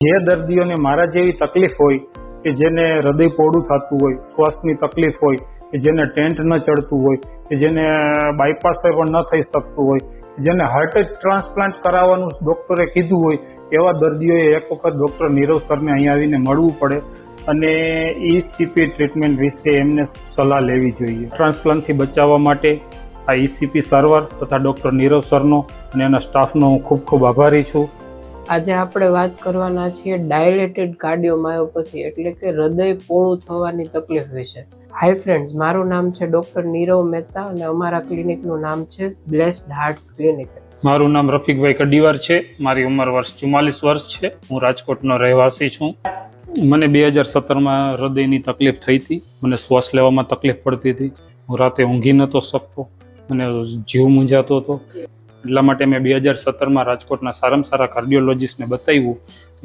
જે દર્દીઓને મારા જેવી તકલીફ હોય, કે જેને હૃદય પોડું થતું હોય, શ્વાસની તકલીફ હોય, કે જેને ટેન્ટ ન ચડતું હોય, કે જેને બાયપાસ પણ ન થઈ શકતું હોય જેને હાર્ટ ટ્રાન્સપ્લાન્ટ કરાવવાનું ડોક્ટરે કીધું હોય, એવા દર્દીઓએ એક વખત ડોક્ટર નીરવ સરને અહીંયા આવીને મળવું પડે અને ઈસીપી ટ્રીટમેન્ટ વિશે એમને સલાહ લેવી જોઈએ. ટ્રાન્સપ્લાન્ટથી બચાવવા માટે આ ઈસીપી સારવાર તથા ડૉક્ટર નીરવ સરનો અને એના સ્ટાફનો હું ખૂબ ખૂબ આભારી છું. આજે આપણે વાત કરવાના છીએ ડાયલેટેડ કાર્ડિયોમાયોપથી, એટલે કે હૃદય પોળું થવાની તકલીફ વિશે. હાય ફ્રેન્ડ્સ મારું નામ છે ડોક્ટર નીરવ મહેતા અને અમારા ક્લિનિકનું નામ છે બ્લેસ્ડ હાર્ટ્સ ક્લિનિક. મારું નામ રફીકભાઈ કડીવાર છે, મારી ઉંમર વર્ષ ચુમ્માલીસ વર્ષ છે, હું રાજકોટનો રહેવાસી છું. મને બે હજાર સત્તરમાં હૃદયની તકલીફ થઈ હતી, મને શ્વાસ લેવામાં તકલીફ પડતી હતી. હું રાતે ઊંઘી નહોતો શકતો, મને જીવ મૂંઝાતો હતો. એટલા માટે મેં બે હજાર સત્તરમાં રાજકોટના સારામાં સારા કાર્ડિયોલોજીસ્ટને બતાવ્યું.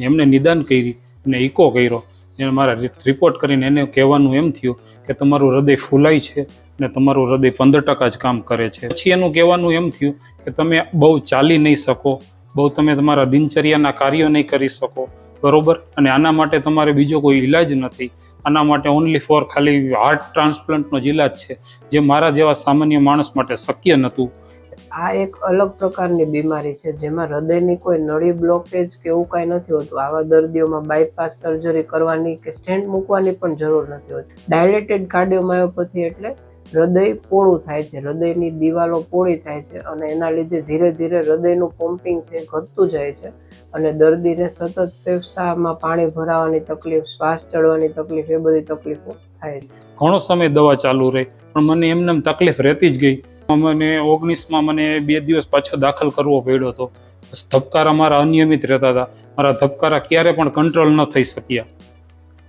એમને નિદાન કરી અને ઇકો કર્યો. એને મારા રિપોર્ટ કરીને એને કહેવાનું એમ થયું કે તમારું હૃદય ફૂલાય છે અને તમારું હૃદય પંદર ટકા જ કામ કરે છે. પછી એનું કહેવાનું એમ થયું કે તમે બહુ ચાલી નહીં શકો, બહુ તમે તમારા દિનચર્યાના કાર્યો નહીં કરી શકો, બરોબર? અને આના માટે તમારે બીજો કોઈ ઈલાજ નથી. આના માટે ઓનલી ફોર ખાલી હાર્ટ ટ્રાન્સપ્લાન્ટનો જ ઈલાજ છે, જે મારા જેવા સામાન્ય માણસ માટે શક્ય નહોતું. આ એક અલગ પ્રકારની બીમારી છે, જેમાં હૃદયની કોઈ નળી બ્લોકેજ કે એવું કાંઈ નથી હોતું. આવા દર્દીઓમાં બાયપાસ સર્જરી કરવાની કે સ્ટેન્ડ મૂકવાની પણ જરૂર નથી હોતી. ડાયલેટેડ કાર્ડિયોમાયોપથી એટલે હૃદય પોળું થાય છે, હૃદયની દિવાલો પોળી થાય છે અને એના લીધે ધીરે ધીરે હૃદયનું પમ્પિંગ છે ઘટતું જાય છે અને દર્દીને સતત ફેફસામાં પાણી ભરાવાની તકલીફ, શ્વાસ ચડવાની તકલીફ, એ બધી તકલીફો થાય છે. ઘણો સમય દવા ચાલુ રહી, પણ મને એમને તકલીફ રહેતી જ ગઈ. મને ઓગણીસમાં મને બે દિવસ પાછો દાખલ કરવો પડ્યો હતો. ધબકારા મારા અનિયમિત રહેતા હતા. મારા ધબકારા ક્યારે પણ કંટ્રોલ ન થઈ શક્યા.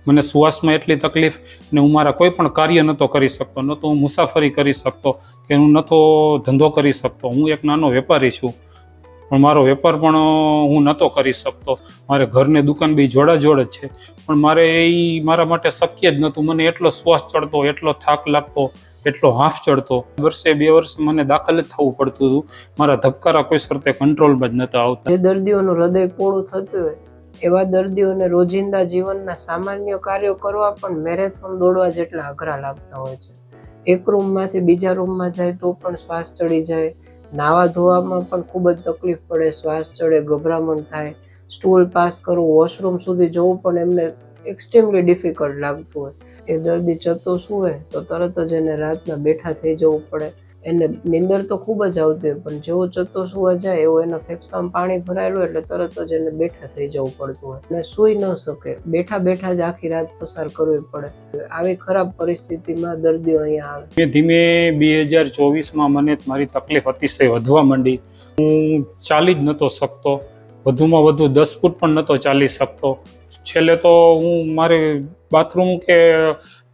મને શ્વાસમાં એટલી તકલીફ ને હું મારા કોઈ પણ કાર્ય નહોતો કરી શકતો ન તો હું મુસાફરી કરી શકતો કે હું નહોતો ધંધો કરી શકતો. હું એક નાનો વેપારી છું. પણ મારો વેપાર પણ હું નહોતો કરી શકતો. મારે ઘરને દુકાન બી જોડાજોડ જ છે. પણ મારે એ મારા માટે શક્ય જ નહોતું મને એટલો શ્વાસ ચડતો, એટલો થાક લાગતો. એટલો હાફ ચડતો. વર્ષે બે વર્ષ મને દાખલ જ થવું પડતું હતું. મારા ધબકારા કોઈ શરતે કંટ્રોલમાં જ નતા આવતા. જે દર્દીઓનું હૃદય પોળું થતું હોય, એવા દર્દીઓને રોજિંદા જીવનના સામાન્ય કાર્યો કરવા પણ મેરેથોન દોડવા જેટલા અઘરા લાગતા હોય છે. એક રૂમમાંથી બીજા રૂમમાં જાય તો પણ શ્વાસ ચડી જાય. નાવા ધોવામાં પણ ખૂબ જ તકલીફ પડે, શ્વાસ ચડે, ગભરામણ થાય. સ્ટૂલ પાસ કરવું વોશરૂમ સુધી જવું પણ એમને એક્સ્ટ્રીમલી ડિફિકલ્ટ લાગતું હોય. એ દર્દી જતો સૂવે તો તરત જ એને રાતના બેઠા થઈ જવું પડે. એને નીંદર તો ખૂબ જ આવતી હોય, પણ જેવો ચતો સુવા જાય, એવો એના ફેફસામાં પાણી ભરાયેલું એટલે તરત જ એને બેઠા થઈ જવું પડતું હોય. અને સૂઈ ન શકે. બેઠા બેઠા જ આખી રાત પસાર કરવી પડે. આવી ખરાબ પરિસ્થિતિમાં દર્દીઓ અહીંયા આવે. ધીમે બે હજાર ચોવીસમાં મને મારી તકલીફ અતિશય વધવા માંડી. હું ચાલી જ નહોતો શકતો. વધુમાં વધુ દસ ફૂટ પણ નહોતો ચાલી શકતો. છેલ્લે તો હું મારે બાથરૂમ કે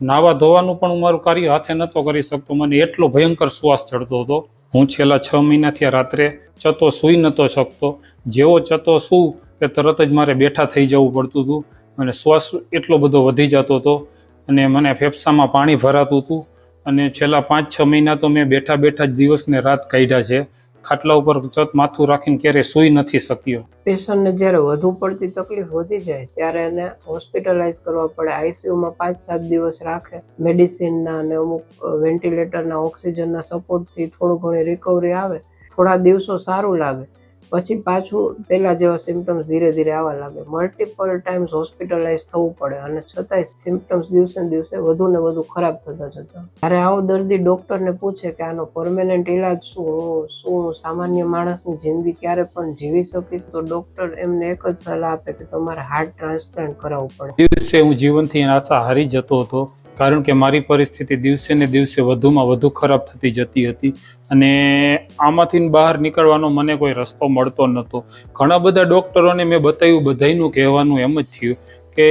નાવા ધોવાનું પણ હું મારું કાર્ય હાથે નહોતો કરી શકતો. મને એટલો ભયંકર શ્વાસ ચડતો હતો. હું છેલ્લા છ મહિનાથી રાત્રે ચતો સૂઈ નહોતો શકતો. જેવો ચતો સૂ કે તરત જ મારે બેઠા થઈ જવું પડતું હતું અને શ્વાસ એટલો બધો વધી જતો હતો અને મને ફેફસામાં પાણી ભરાતું હતું. અને છેલ્લા પાંચ છ મહિના તો મેં બેઠા બેઠા જ દિવસને રાત કાઢ્યા છે. ખાટલા ઉપર ચત માથું રાખીને ક્યારેય સૂઈ નથી શક્યો. પેશન્ટને જ્યારે વધુ પડતી તકલીફ વધી જાય ત્યારે એને હોસ્પિટલાઇઝ કરવા પડે. આઈસીયુમાં પાંચ સાત દિવસ રાખે. મેડિસિનના અને અમુક વેન્ટિલેટરના, ઓક્સિજનના સપોર્ટથી થોડું ઘણી રિકવરી આવે. થોડા દિવસો સારું લાગે. પછી પાછું પહેલા જેવા સિમ્ટમ્સ ધીરે ધીરે આવવા લાગે. મલ્ટિપલ ટાઈમ્સ હોસ્પિટલાઇઝ થવું પડે અને છતાંય સિમ્ટમ્સ દિવસે દિવસે વધુ ને વધુ ખરાબ થતા જતા. જ્યારે આવો દર્દી ડોક્ટરને પૂછે કે આનો પરમેનન્ટ ઇલાજ શું શું સામાન્ય માણસની જિંદગી ક્યારે પણ જીવી શકીશ, તો ડૉક્ટર એમને એક જ સલાહ આપે કે તમારે હાર્ટ ટ્રાન્સપ્લાન્ટ કરાવવું પડે. દિવસે હું જીવનથી આશા હારી જતો હતો. કારણ કે મારી પરિસ્થિતિ દિવસે ને દિવસે વધુમાં વધુ ખરાબ થતી જતી હતી અને આમાંથી બહાર નીકળવાનો મને કોઈ રસ્તો મળતો નહોતો. ઘણા બધા ડૉક્ટરોને મેં બતાવ્યું, બધાયનું કહેવાનું એમ જ થયું કે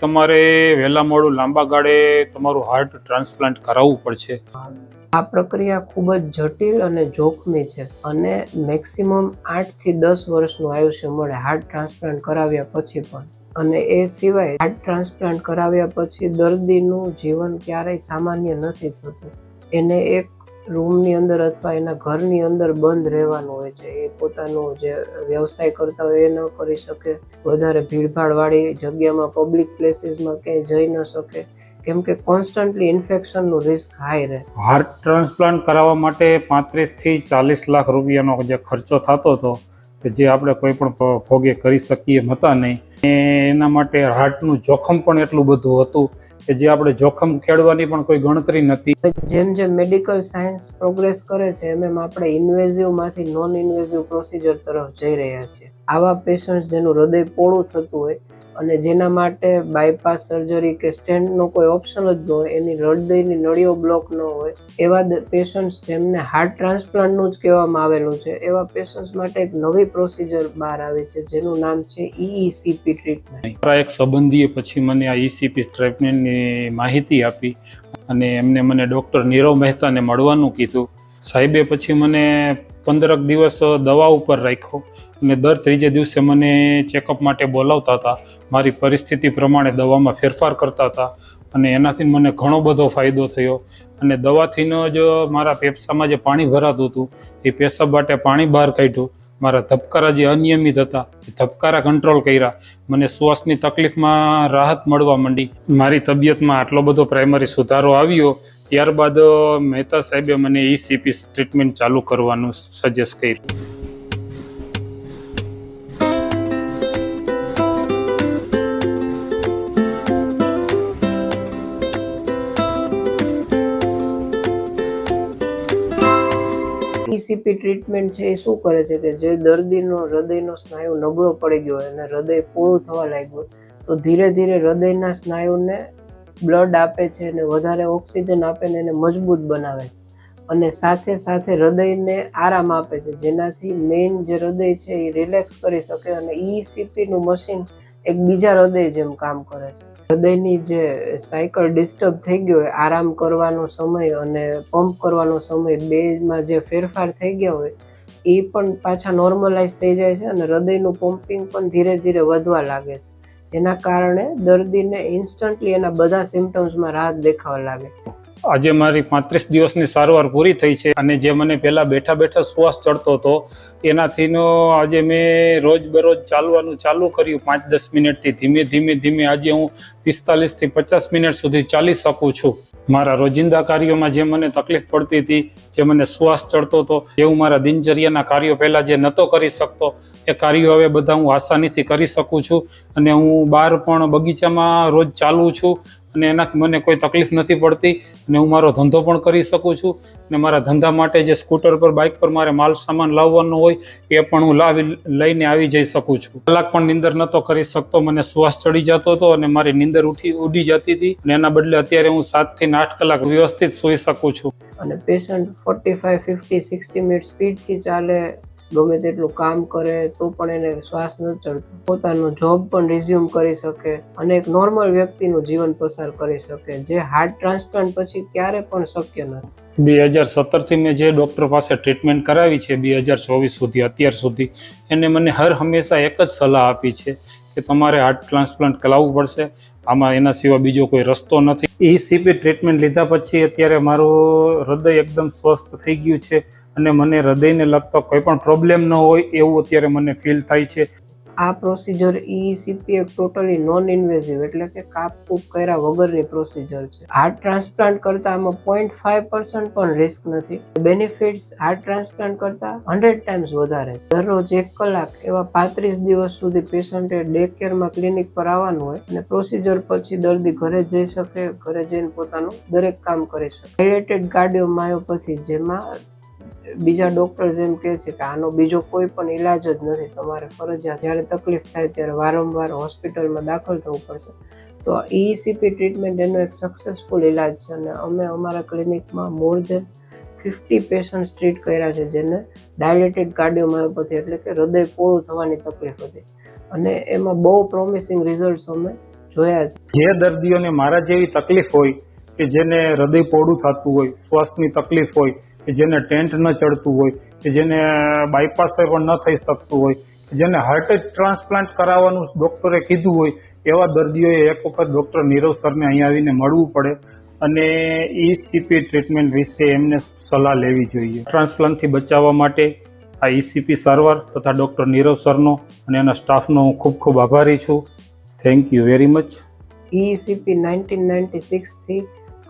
તમારે વહેલા મોડું લાંબા ગાળે તમારું હાર્ટ ટ્રાન્સપ્લાન્ટ કરાવવું પડશે. આ પ્રક્રિયા ખૂબ જ જટિલ અને જોખમી છે અને મેક્સિમમ આઠથી દસ વર્ષનું આયુષ્ય મળે હાર્ટ ટ્રાન્સપ્લાન્ટ કરાવ્યા પછી પણ. અને એ સિવાય હાર્ટ ટ્રાન્સપ્લાન્ટ કરાવ્યા પછી દર્દીનું જીવન ક્યારેય સામાન્ય નથી થતું. એને એક રૂમની અંદર અથવા એના ઘરની અંદર બંધ રહેવાનું હોય છે. એ પોતાનું જે વ્યવસાય કરતા હોય એ ન કરી શકે. વધારે ભીડભાડવાળી જગ્યામાં પબ્લિક પ્લેસીસમાં ક્યાંય જઈ ન શકે. કેમ કે કોન્સ્ટન્ટલી ઇન્ફેક્શનનું રિસ્ક હાઈ રહે. હાર્ટ ટ્રાન્સપ્લાન્ટ કરાવવા માટે પાંત્રીસથી ચાલીસ લાખ રૂપિયાનો જે ખર્ચો થતો હતો કે જે આપણે કોઈ પણ ભોગે કરી શકીએ હતા નહીં. એ એના માટે હાર્ટનું જોખમ પણ એટલું બધું હતું કે જે આપણે જોખમ ખેડવાની પણ કોઈ ગણતરી નથી જેમ જેમ મેડિકલ સાયન્સ પ્રોગ્રેસ કરે છે, એમ એમ આપણે ઇન્વેઝિવમાંથી નોન ઇન્વેઝિવ પ્રોસિજર તરફ જઈ રહ્યા છીએ. આવા પેશન્ટ જેનું હૃદય પોળું થતું હોય અને જેના માટે બાયપાસ સર્જરી કે સ્ટેન્ડનો કોઈ ઓપ્શન જ ન હોય, એની હૃદયની નળીઓ બ્લોક ન હોય, એવા પેશન્ટ્સ જેમને હાર્ટ ટ્રાન્સપ્લાન્ટનું જ કહેવામાં આવેલું છે, એવા પેશન્ટ્સ માટે એક નવી પ્રોસિજર બહાર આવી છે, જેનું નામ છે E ઈઈસીપી ટ્રીટમેન્ટ મારા એક સંબંધીએ પછી મને આ ઈસીપી ટ્રીટમેન્ટની માહિતી આપી અને એમને મને ડૉક્ટર નીરવ મહેતાને મળવાનું કીધું. સાહેબે પછી મને પંદરક દિવસ દવા ઉપર રાખ્યો. અને દર ત્રીજે દિવસે મને ચેકઅપ માટે બોલાવતા હતા. મારી પરિસ્થિતિ પ્રમાણે દવામાં ફેરફાર કરતા હતા અને એનાથી મને ઘણો બધો ફાયદો થયો. અને દવાથીનો જ મારા પેપસામાં જે પાણી ભરાતું હતું, એ પેશાબ માટે પાણી બહાર કાઢ્યું. મારા ધબકારા જે અનિયમિત હતા, એ ધબકારા કંટ્રોલ કર્યા. મને શ્વાસની તકલીફમાં રાહત મળવા માંડી. મારી તબિયતમાં આટલો બધો પ્રાઇમરી સુધારો આવ્યો, ત્યારબાદ મહેતા સાહેબે મને ઈસીપી ટ્રીટમેન્ટ ચાલુ કરવાનું સજેસ્ટ કર્યું. ઈસીપી ટ્રીટમેન્ટ છે એ શું કરે છે કે જે દર્દીનો, હૃદયનો સ્નાયુ નબળો પડી ગયો હોય અને હૃદય પોળું થવા લાગ્યું, તો ધીરે ધીરે હૃદયના સ્નાયુને બ્લડ આપે છે અને વધારે ઓક્સિજન આપે ને એને મજબૂત બનાવે છે. અને સાથે સાથે હૃદયને આરામ આપે છે, જેનાથી મેઇન જે હૃદય છે એ રિલેક્સ કરી શકે અને ઈસીપીનું નું મશીન એક બીજા હૃદય જેમ કામ કરે છે. હૃદયની જે સાયકલ ડિસ્ટર્બ થઈ ગયો હોય, આરામ કરવાનો સમય અને પંપ કરવાનો સમય બેમાં જે ફેરફાર થઈ ગયા હોય, એ પણ પાછા નોર્મલાઇઝ થઈ જાય છે અને હૃદયનું પમ્પિંગ પણ ધીરે ધીરે વધવા લાગે છે. જેના કારણે દર્દીને ઇન્સ્ટન્ટલી એના બધા સિમ્ટમ્સમાં રાહત દેખાવા લાગે. આજે મારી પાંત્રીસ દિવસની સારવાર પૂરી થઈ છે અને જે મને પહેલાં બેઠા બેઠા શ્વાસ ચડતો હતો, એનાથીનો આજે મેં રોજ બરોજ ચાલવાનું ચાલુ કર્યું પાંચ દસ મિનિટથી. ધીમે ધીમે ધીમે આજે હું પિસ્તાલીસથી પચાસ મિનિટ સુધી ચાલી શકું છું. મારા રોજિંદા કાર્યોમાં જે મને તકલીફ પડતી હતી, જે મને શ્વાસ ચડતો હતો, જે હું મારા દિનચર્યાના કાર્યો પહેલાં જે નહોતો કરી શકતો, એ કાર્યો હવે બધા હું આસાનીથી કરી શકું છું અને હું બહાર પણ બગીચામાં રોજ ચાલું છું. અને એનાથી મને કોઈ તકલીફ નથી પડતી અને હું મારો ધંધો પણ કરી શકું છું. અને મારા ધંધા માટે જે સ્કૂટર પર, બાઇક પર મારે માલ સામાન લાવવાનો હોય, એ પણ હું લાવી, લઈને આવી જઈ શકું છું. કલાક પણ નીંદર નહોતો કરી શકતો, મને શ્વાસ ચડી જતો હતો અને મારી નીંદર ઉઠી, ઉડી જતી હતી. અને એના બદલે અત્યારે હું સાતથી આઠ કલાક વ્યવસ્થિત સૂઈ શકું છું. અને patient forty five fifty sixty minute સ્પીડથી ચાલે ગમે તેટલું કામ કરે તો પણ એને શ્વાસ ન ચડતો. પોતાનો જોબ પણ રિઝ્યુમ કરી શકે અને એક નોર્મલ વ્યક્તિનું જીવન પસાર કરી શકે, જે હાર્ટ ટ્રાન્સપ્લાન્ટ પછી ક્યારે પણ શક્ય નથી. બે હજાર સત્તરથી મેં જે ડૉક્ટર પાસે ટ્રીટમેન્ટ કરાવી છે, બે હજાર ચોવીસ સુધી, અત્યાર સુધી, એને મને હર હંમેશા એક જ સલાહ આપી છે કે તમારે હાર્ટ ટ્રાન્સપ્લાન્ટ કરાવવું પડશે. આમાં એના સિવાય બીજો કોઈ રસ્તો નથી. એ સીપી ટ્રીટમેન્ટ લીધા પછી અત્યારે મારું હૃદય એકદમ સ્વસ્થ થઈ ગયું છે. અને મને હૃદયને લગતો કોઈ પણ પ્રોબ્લેમ ન હોય એવું અત્યારે મને ફીલ થાય છે. આ પ્રોસિજર ઈસીપી એક ટોટલી નોન ઇન્વેઝિવ એટલે કે કાપ કૂપ કર્યા વગરની પ્રોસિજર છે. હાર્ટ ટ્રાન્સપ્લાન્ટ કરતા આમાં પોઈન્ટ ફાઈવ પર્સન્ટ પણ રિસ્ક નથી. બેનિફિટ્સ હાર્ટ ટ્રાન્સપ્લાન્ટ કરતા હંડ્રેડ ટાઈમ્સ વધારે. દરરોજ એક કલાક એવા પાંત્રીસ દિવસ સુધી પેશન્ટે ડે કેરમાં ક્લિનિક પર આવવાનું હોય અને પ્રોસિજર પછી દર્દી ઘરે જઈ શકે, ઘરે જઈને પોતાનું દરેક કામ કરી શકે. ડાયરેટેડ કાર્ડિયોમાયોપેથી જેમાં બીજા ડોક્ટર જેમ કહે છે કે આનો બીજો કોઈ પણ ઈલાજ જ નથી. તમારે ફરજિયાત જ્યારે તકલીફ થાય ત્યારે વારંવાર હોસ્પિટલમાં દાખલ થવું પડશે. તો ઈસીપી ટ્રીટમેન્ટ એનો એક સક્સેસફુલ ઈલાજ છે અને અમે અમારા ક્લિનિકમાં more than fifty patient treat કર્યા છે જેને ડાયલેટેડ કાર્ડિયોમાયોપેથી એટલે કે હૃદય પોળું થવાની તકલીફ હતી. અને એમાં બહુ પ્રોમિસિંગ રિઝલ્ટ્સ અમે જોયા છે. જે દર્દીઓને મારા જેવી તકલીફ હોય કે જેને હૃદય પોળું થતું હોય, શ્વાસની તકલીફ હોય કે જેને ટેન્ટ ન ચડતું હોય કે જેને બાયપાસ પણ ન થઈ શકતું હોય જેને હાર્ટ જ ટ્રાન્સપ્લાન્ટ કરાવવાનું ડૉક્ટરે કીધું હોય એવા દર્દીઓએ એક વખત ડૉક્ટર નીરવ સરને અહીંયા આવીને મળવું પડે અને ઈસીપી ટ્રીટમેન્ટ વિશે એમને સલાહ લેવી જોઈએ. ટ્રાન્સપ્લાન્ટથી બચાવવા માટે આ ઈસીપી સારવાર તથા ડૉક્ટર નીરવ સરનો અને એના સ્ટાફનો હું ખૂબ ખૂબ આભારી છું. Thank you very much ECP nineteen ninety સિક્સથી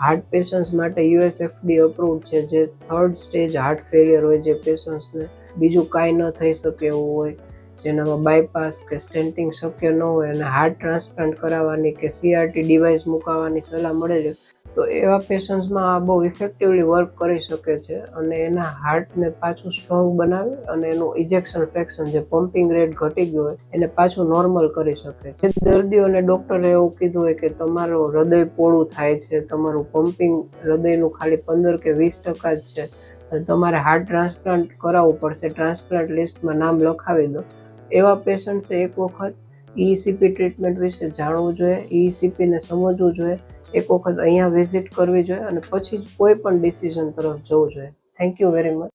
heart patients માટે યુએસએફડી અપ્રુવ છે, જે થર્ડ સ્ટેજ હાર્ટ ફેલિયર હોય જે પેશન્ટ્સને બીજું કાંઈ ન થઈ શકે એવું હોય, જેનામાં બાયપાસ કે સ્ટેન્ટિંગ શક્ય ન હોય અને હાર્ટ ટ્રાન્સપ્લાન્ટ કરાવવાની કે સીઆરટી ડિવાઇસ મુકાવવાની સલાહ મળે છે તો એવા પેશન્ટ્સમાં આ બહુ ઇફેક્ટિવલી વર્ક કરી શકે છે અને એના હાર્ટને પાછું સ્ટ્રોંગ બનાવે અને એનું ઇજેક્શન ફ્રેક્શન જે પમ્પિંગ રેટ ઘટી ગયો હોય, એને પાછું નોર્મલ કરી શકે છે. દર્દીઓને ડૉક્ટરે એવું કીધું હોય કે તમારું હૃદય પોળું થાય છે, તમારું પમ્પિંગ હૃદયનું ખાલી પંદર કે વીસ ટકા જ છે, અને તમારે હાર્ટ ટ્રાન્સપ્લાન્ટ કરાવવું પડશે ટ્રાન્સપ્લાન્ટ લિસ્ટમાં નામ લખાવી દો. એવા પેશન્ટ્સે એક વખત ઈસીપી ટ્રીટમેન્ટ વિશે જાણવું જોઈએ ઈસીપીને સમજવું જોઈએ એક વખત અહીંયા વિઝિટ કરવી જોઈએ અને પછી જ કોઈ પણ ડિસિઝન તરફ જવું જોઈએ. Thank you very much